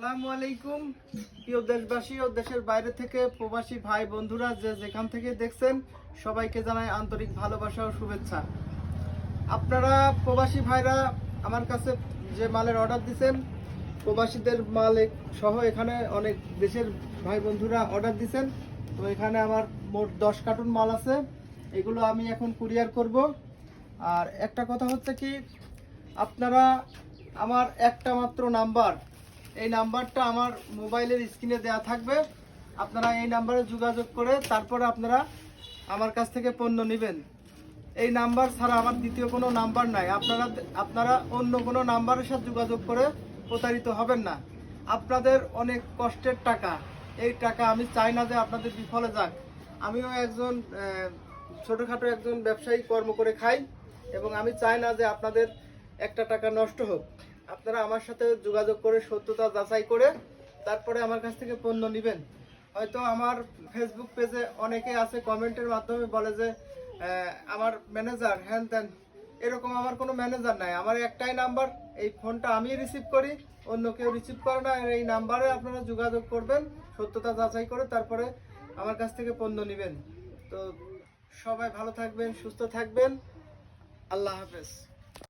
আসসালামু আলাইকুম। প্রিয় দেশবাসী ও দেশের বাইরে থেকে প্রবাসী ভাই বন্ধুরা যে যেখান থেকে দেখছেন, সবাইকে জানাই আন্তরিক ভালোবাসা ও শুভেচ্ছা। আপনারা প্রবাসী ভাইরা আমার কাছে যে মালের অর্ডার দিছেন, প্রবাসীদের মাল সহ এখানে অনেক দেশের ভাই বন্ধুরা অর্ডার দিছেন। তো এখানে আমার মোট দশ কার্টুন মাল আছে, এগুলো আমি এখন কুরিয়ার করব। আর একটা কথা হচ্ছে কি, আপনারা আমার একটা মাত্র নাম্বার এই নাম্বারটা আমার মোবাইলের স্ক্রিনে দেওয়া থাকবে। আপনারা এই নাম্বারে যোগাযোগ করে তারপরে আপনারা আমার কাছ থেকে পণ্য নেবেন। এই নাম্বার ছাড়া আমার দ্বিতীয় কোনো নাম্বার নাই। আপনারা আপনারা অন্য কোনো নাম্বারের সাথে যোগাযোগ করে প্রতারিত হবেন না। আপনাদের অনেক কষ্টের টাকা। এই টাকা আমি চাই না যে আপনাদের বিফলে যাক। আমিও একজন ছোটোখাটো একজন ব্যবসায়ী কর্ম করে খাই এবং আমি চাই না যে আপনাদের একটা টাকা নষ্ট হোক। আপনারা আমার সাথে যোগাযোগ করে সত্যতা যাচাই করে তারপরে আমার কাছ থেকে পণ্য নেবেন। হয়তো আমার ফেসবুক পেজে অনেকে আছে কমেন্টের মাধ্যমে বলে যে আমার ম্যানেজার হ্যান ত্যান এরকম আমার কোনো ম্যানেজার নাই। আমার একটাই নাম্বার এই ফোনটা আমি রিসিভ করি, অন্য কেউ রিসিভ করে না। এই নাম্বারে আপনারা যোগাযোগ করবেন, সত্যতা যাচাই করে তারপরে আমার কাছ থেকে পণ্য নেবেন। তো সবাই ভালো থাকবেন, সুস্থ থাকবেন। আল্লাহ হাফেজ।